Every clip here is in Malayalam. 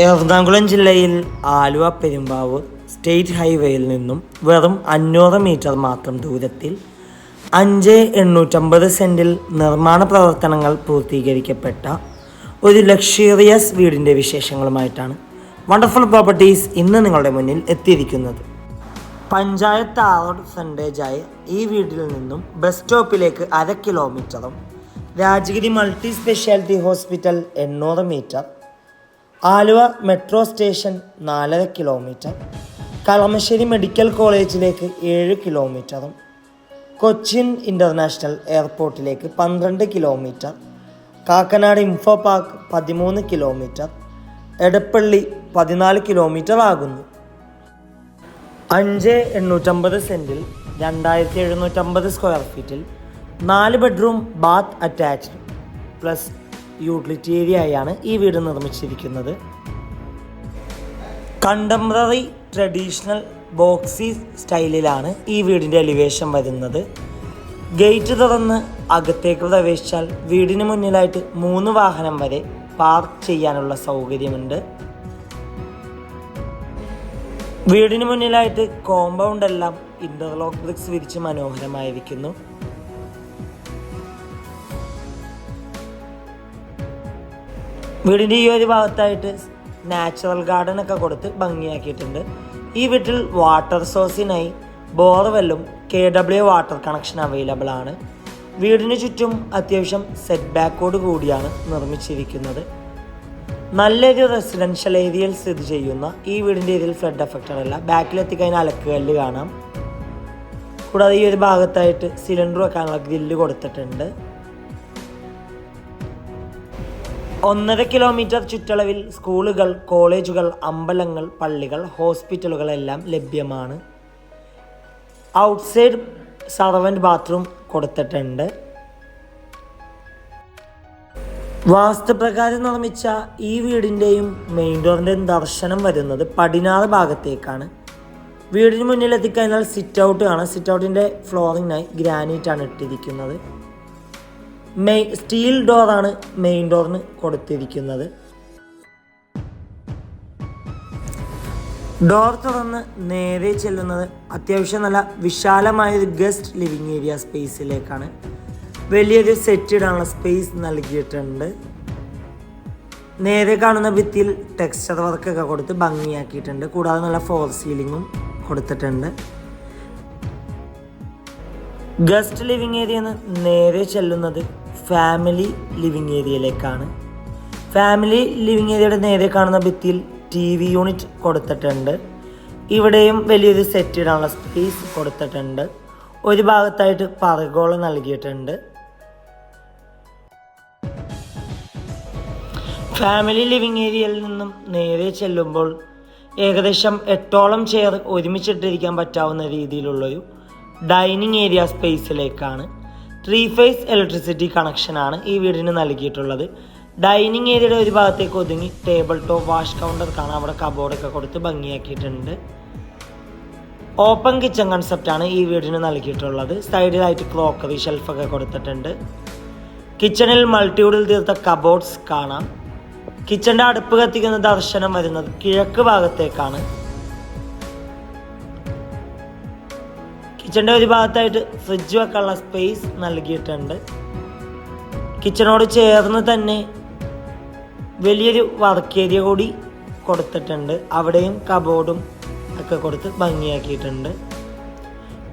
എറണാകുളം ജില്ലയിൽ ആലുവ പെരുമ്പാവൂർ സ്റ്റേറ്റ് ഹൈവേയിൽ നിന്നും വെറും അഞ്ഞൂറ് മീറ്റർ മാത്രം ദൂരത്തിൽ അഞ്ച് എണ്ണൂറ്റമ്പത് സെന്റിൽ നിർമ്മാണ പ്രവർത്തനങ്ങൾ പൂർത്തീകരിക്കപ്പെട്ട ഒരു ലക്ഷറിയസ് വീടിന്റെ വിശേഷങ്ങളുമായിട്ടാണ് വണ്ടർഫുൾ പ്രോപ്പർട്ടീസ് ഇന്ന് നിങ്ങളുടെ മുന്നിൽ എത്തിയിരിക്കുന്നത്. പഞ്ചായത്ത് ആറോഡ് ഫ്രണ്ടേജായ ഈ വീട്ടിൽ നിന്നും ബസ് സ്റ്റോപ്പിലേക്ക് അര കിലോമീറ്ററും രാജഗിരി മൾട്ടി സ്പെഷ്യാലിറ്റി ഹോസ്പിറ്റൽ എണ്ണൂറ് മീറ്റർ ആലുവ മെട്രോ സ്റ്റേഷൻ നാലര കിലോമീറ്റർ കളമശ്ശേരി മെഡിക്കൽ കോളേജിലേക്ക് ഏഴ് കിലോമീറ്ററും കൊച്ചിൻ ഇന്റർനാഷണൽ എയർപോർട്ടിലേക്ക് പന്ത്രണ്ട് കിലോമീറ്റർ കാക്കനാട് ഇൻഫോ പാർക്ക് പതിമൂന്ന് കിലോമീറ്റർ എടപ്പള്ളി പതിനാല് കിലോമീറ്റർ ആകുന്നു. അഞ്ച് എണ്ണൂറ്റമ്പത് സെന്റിൽ രണ്ടായിരത്തി എഴുന്നൂറ്റമ്പത് സ്ക്വയർ ഫീറ്റിൽ നാല് bedroom bath attached plus utility ഏരിയയാണ് ഈ വീട് നിർമ്മിച്ചിരിക്കുന്നത്. കണ്ടംപററി ട്രഡീഷണൽ ബോക്സി സ്റ്റൈലിലാണ് ഈ വീടിന്റെ എലിവേഷൻ വരുന്നത്. ഗേറ്റ് തുറന്ന് അകത്തേക്ക് പ്രവേശിച്ചാൽ വീടിന് മുന്നിലായിട്ട് മൂന്ന് വാഹനം വരെ പാർക്ക് ചെയ്യാനുള്ള സൗകര്യമുണ്ട്. വീടിന് മുന്നിലായിട്ട് കോമ്പൗണ്ട് എല്ലാം ഇന്റർലോക്ക് ബ്രിക്സ് വിരിച്ച് മനോഹരമായിരിക്കുന്നു. വീടിന്റെ ഈ ഒരു ഭാഗത്തായിട്ട് നാച്ചുറൽ ഗാർഡൻ ഒക്കെ കൊടുത്ത് ഭംഗിയാക്കിയിട്ടുണ്ട്. ഈ വീട്ടിൽ വാട്ടർ സോഴ്സിനായി ബോർവെല്ലും K W water connection available ആണ്. വീടിന് ചുറ്റും അത്യാവശ്യം സെറ്റ് ബാക്കോട് കൂടിയാണ് നിർമ്മിച്ചിരിക്കുന്നത്. നല്ലൊരു റെസിഡൻഷ്യൽ ഏരിയയിൽ സ്ഥിതി ചെയ്യുന്ന ഈ വീടിന്റെ ഇതിൽ ഫ്ലഡ് എഫക്റ്റഡ് അല്ല. ബാക്കിലെത്തിക്കഴിഞ്ഞാൽ അലക്കുകല്ല് കാണാം. കൂടാതെ ഈ ഒരു ഭാഗത്തായിട്ട് സിലിണ്ടർ വെക്കാനുള്ള ഗ്രില്ല് കൊടുത്തിട്ടുണ്ട്. ഒന്നര കിലോമീറ്റർ ചുറ്റളവിൽ സ്കൂളുകൾ കോളേജുകൾ അമ്പലങ്ങൾ പള്ളികൾ ഹോസ്പിറ്റലുകൾ എല്ലാം ലഭ്യമാണ്. ഔട്ട്സൈഡ് സർവന്റ് ബാത്റൂം കൊടുത്തിട്ടുണ്ട്. വാസ്തുപ്രകാരം നിർമ്മിച്ച ഈ വീടിന്റെയും മെയിൻ ഡോറിന്റെയും ദർശനം വരുന്നത് പടിഞ്ഞാറ് ഭാഗത്തേക്കാണ്. വീടിന് മുന്നിൽ എത്തിക്കഴിഞ്ഞാൽ സിറ്റ് ഔട്ട് കാണാം സിറ്റ് ഔട്ടിന്റെ ഫ്ലോറിങ്ങിനായി ഗ്രാനൈറ്റ് ആണ് ഇട്ടിരിക്കുന്നത്. മെയ് സ്റ്റീൽ ഡോറാണ് മെയിൻ ഡോറിന് കൊടുത്തിരിക്കുന്നത്. ഡോർ തുറന്ന് നേരെ ചെല്ലുന്നത് അത്യാവശ്യം നല്ല വിശാലമായൊരു ഗസ്റ്റ് ലിവിങ് ഏരിയ സ്പേസിലേക്കാണ് വലിയൊരു സെറ്റ് ഇടാനുള്ള സ്പേസ് നൽകിയിട്ടുണ്ട്. നേരെ കാണുന്ന ഭിത്തിയിൽ ടെക്സ്ചർ വർക്കൊക്കെ കൊടുത്ത് ഭംഗിയാക്കിയിട്ടുണ്ട്. കൂടാതെ നല്ല ഫോർ സീലിങ്ങും കൊടുത്തിട്ടുണ്ട്. ഗസ്റ്റ് ലിവിങ് ഏരിയ നേരെ ചെല്ലുന്നത് ഫാമിലി ലിവിങ് ഏരിയയിലേക്കാണ് ഫാമിലി ലിവിങ് ഏരിയയുടെ നേരെ കാണുന്ന ഭിത്തിയിൽ ടി വി യൂണിറ്റ് കൊടുത്തിട്ടുണ്ട്. ഇവിടെയും വലിയൊരു സെറ്റ് ഇടാനുള്ള സ്പേസ് കൊടുത്തിട്ടുണ്ട്. ഒരു ഭാഗത്തായിട്ട് പറകോള നൽകിയിട്ടുണ്ട്. ഫാമിലി ലിവിങ് ഏരിയയിൽ നിന്നും നേരെ ചെല്ലുമ്പോൾ ഏകദേശം എട്ടോളം ചെയർ ഒരുമിച്ചിട്ടിരിക്കാൻ പറ്റാവുന്ന രീതിയിലുള്ളൊരു ഡൈനിങ് ഏരിയ സ്പേസിലേക്കാണ് ത്രീ ഫേസ് ഇലക്ട്രിസിറ്റി കണക്ഷനാണ് ഈ വീടിന് നൽകിയിട്ടുള്ളത്. ഡൈനിങ് ഏരിയയുടെ ഒരു ഭാഗത്തേക്ക് ഒതുങ്ങി ടേബിൾ ടോപ്പ് വാഷ് കൗണ്ടർ കാണാം. അവിടെ കബോർഡൊക്കെ കൊടുത്ത് ഭംഗിയാക്കിയിട്ടുണ്ട്. ഓപ്പൺ കിച്ചൺ കൺസെപ്റ്റാണ് ഈ വീടിന് നൽകിയിട്ടുള്ളത്. സൈഡിലായിട്ട് ക്ലോക്കറി ഷെൽഫൊക്കെ കൊടുത്തിട്ടുണ്ട്. കിച്ചണിൽ മൾട്ടിവുഡിൽ തീർത്ത കബോർഡ്സ് കാണാം. കിച്ചണിന്റെ അടുപ്പ് കത്തിക്കുന്ന ദർശനം വരുന്നത് കിഴക്ക് ഭാഗത്തേക്കാണ്. കിച്ചണിന്റെ ഒരു ഭാഗത്തായിട്ട് ഫ്രിഡ്ജ് വെക്കാനുള്ള സ്പേസ് നൽകിയിട്ടുണ്ട്. കിച്ചണോട് ചേർന്ന് തന്നെ വലിയൊരു വർക്ക് ഏരിയ കൂടി കൊടുത്തിട്ടുണ്ട്. അവിടെയും കബോർഡും ഒക്കെ കൊടുത്ത് ഭംഗിയാക്കിയിട്ടുണ്ട്.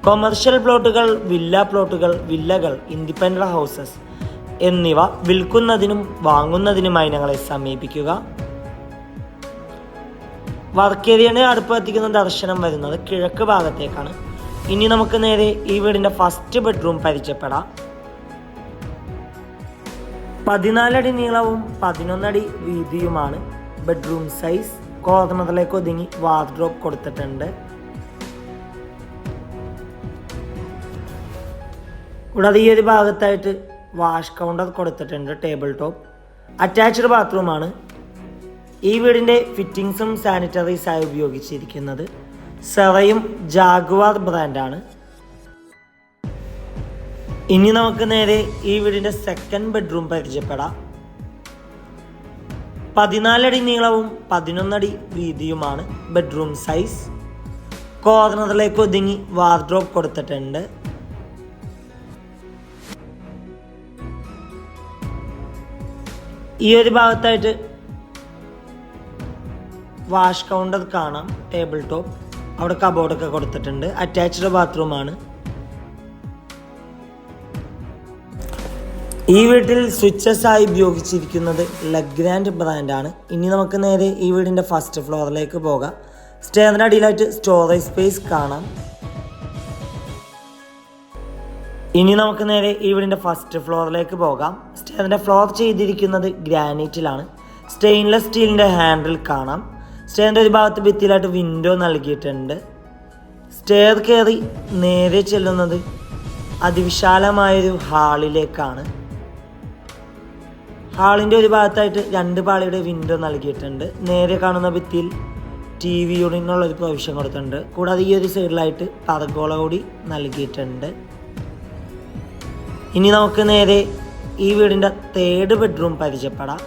കൊമേർഷ്യൽ പ്ലോട്ടുകൾ വില്ല പ്ലോട്ടുകൾ വില്ലകൾ ഇൻഡിപെൻഡന്റ് ഹൗസസ് എന്നിവ വിൽക്കുന്നതിനും വാങ്ങുന്നതിനുമായി ഞങ്ങളെ സമീപിക്കുക. വർക്ക് ഏരിയയുടെ അടുപ്പ് എത്തിക്കുന്ന ദർശനം വരുന്നത്. കിഴക്ക് ഭാഗത്തേക്കാണ്. ഇനി നമുക്ക് നേരെ ഈ വീടിന്റെ ഫസ്റ്റ് ബെഡ്റൂം പരിചയപ്പെടാം. പതിനാലടി നീളവും പതിനൊന്നടി വീതിയുമാണ് ബെഡ്റൂം സൈസ് കോർണറിലേക്ക് ഒതുങ്ങി വാർഡ്രോബ് കൊടുത്തിട്ടുണ്ട്. കൂടാതെ ഈ ഒരു ഭാഗത്തായിട്ട് വാഷ് കൗണ്ടർ കൊടുത്തിട്ടുണ്ട് ടേബിൾ ടോപ്പ് അറ്റാച്ച്ഡ് ബാത്റൂമാണ് ഈ വീടിന്റെ ഫിറ്റിങ്സും സാനിറ്ററീസായി ഉപയോഗിച്ചിരിക്കുന്നത്. സെറയും ജാഗ്വാർ ബ്രാൻഡാണ്. ഇനി നമുക്ക് നേരെ ഈ വീടിന്റെ സെക്കൻഡ് ബെഡ്റൂം പരിചയപ്പെടാം. പതിനാലടി നീളവും പതിനൊന്നടി വീതിയുമാണ് ബെഡ്റൂം സൈസ് കോർണറിലേക്ക് ഒതുങ്ങി വാർഡ്രോബ് കൊടുത്തിട്ടുണ്ട്. ഈ ഒരു ഭാഗത്തായിട്ട് വാഷ് കൗണ്ടർ കാണാം ടേബിൾ ടോപ്പ് അവിടെ കബോർഡൊക്കെ കൊടുത്തിട്ടുണ്ട്. അറ്റാച്ച്ഡ് ബാത്റൂമാണ് ഈ വീട്ടിൽ സ്വിച്ചസ് ആയി ഉപയോഗിച്ചിരിക്കുന്നത് ലഗ്രാൻഡ് ബ്രാൻഡാണ് ഇനി നമുക്ക് നേരെ ഈ വീടിന്റെ ഫസ്റ്റ് ഫ്ലോറിലേക്ക് പോകാം. സ്റ്റേറിന്റെ അടിയിലായിട്ട് സ്റ്റോറേജ് സ്പേസ് കാണാം. ഇനി നമുക്ക് നേരെ ഈ വീടിന്റെ ഫസ്റ്റ് ഫ്ലോറിലേക്ക് പോകാം. സ്റ്റേറിന്റെ ഫ്ലോർ ചെയ്തിരിക്കുന്നത് ഗ്രാനൈറ്റിലാണ് സ്റ്റെയിൻലെസ് സ്റ്റീലിന്റെ ഹാൻഡിൽ കാണാം. സ്റ്റേറിന്റെ ഒരു ഭാഗത്ത് ഭിത്തിയിലായിട്ട് വിൻഡോ നൽകിയിട്ടുണ്ട്. സ്റ്റെയർ കയറി നേരെ ചെല്ലുന്നത് അതിവിശാലമായൊരു ഹാളിലേക്കാണ്. ഹാളിന്റെ ഒരു ഭാഗത്തായിട്ട് രണ്ട് പാളിയുടെ വിൻഡോ നൽകിയിട്ടുണ്ട്. നേരെ കാണുന്ന ഭിത്തിയിൽ ടി വി യൂണിനുള്ള ഒരു കൊടുത്തിട്ടുണ്ട്. കൂടാതെ ഈ ഒരു സൈഡിലായിട്ട് പർഗോള കൂടി നൽകിയിട്ടുണ്ട്. ഇനി നമുക്ക് നേരെ ഈ വീടിന്റെ തേർഡ് ബെഡ്റൂം പരിചയപ്പെടാം.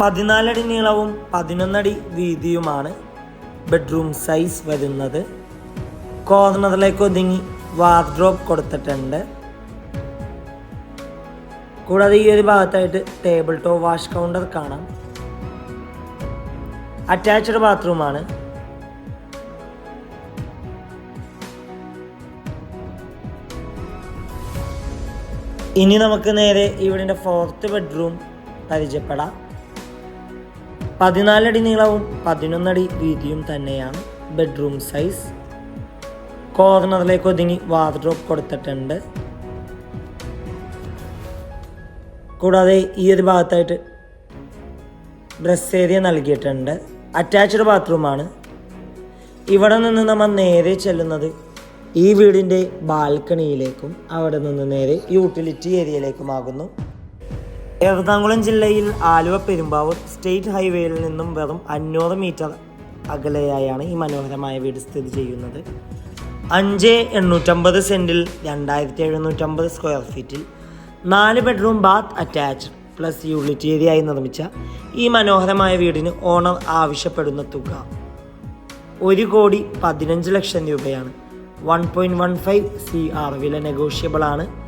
പതിനാലടി നീളവും പതിനൊന്നടി വീതിയുമാണ് ബെഡ്റൂം സൈസ് വരുന്നത്. കോർണറിലേക്ക് ഒതുങ്ങി വാർഡ്രോബ് കൊടുത്തിട്ടുണ്ട്. കൂടാതെ ഈ ഒരു ഭാഗത്തായിട്ട് ടേബിൾ ടോപ്പ് വാഷ് കൗണ്ടർ കാണാം. അറ്റാച്ച്ഡ് ബാത്റൂമാണ്. ഇനി നമുക്ക് നേരെ ഇവിടെ ഫോർത്ത് ബെഡ്റൂം പരിചയപ്പെടാം. പതിനാലടി നീളവും പതിനൊന്നടി വീതിയും തന്നെയാണ് ബെഡ്റൂം സൈസ് കോർണറിലേക്ക് ഒതുങ്ങി വാർഡ്രോപ്പ് കൊടുത്തിട്ടുണ്ട്. കൂടാതെ ഈ ഒരു ഭാഗത്തായിട്ട് ഡ്രസ് ഏരിയ നൽകിയിട്ടുണ്ട്. അറ്റാച്ച്ഡ് ബാത്റൂമാണ് ഇവിടെ നിന്ന് നമ്മൾ നേരെ ചെല്ലുന്നത് ഈ വീടിന്റെ ബാൽക്കണിയിലേക്കും അവിടെ നിന്ന് നേരെ യൂട്ടിലിറ്റി ഏരിയയിലേക്കുമാകുന്നു എറണാകുളം ജില്ലയിൽ ആലുവ പെരുമ്പാവൂർ സ്റ്റേറ്റ് ഹൈവേയിൽ നിന്നും വെറും അഞ്ഞൂറ് മീറ്റർ അകലെയായാണ് ഈ മനോഹരമായ വീട് സ്ഥിതി ചെയ്യുന്നത്. അഞ്ച് എണ്ണൂറ്റമ്പത് സെന്റിൽ രണ്ടായിരത്തി എഴുന്നൂറ്റമ്പത് സ്ക്വയർ ഫീറ്റിൽ നാല് bedroom bath attach plus unit ഏരിയയായി നിർമ്മിച്ച ഈ മനോഹരമായ വീടിന് ഓണർ ആവശ്യപ്പെടുന്ന തുക ഒരു കോടി പതിനഞ്ച് ലക്ഷം രൂപയാണ്. One point one five C R വില നെഗോഷ്യബിൾ ആണ്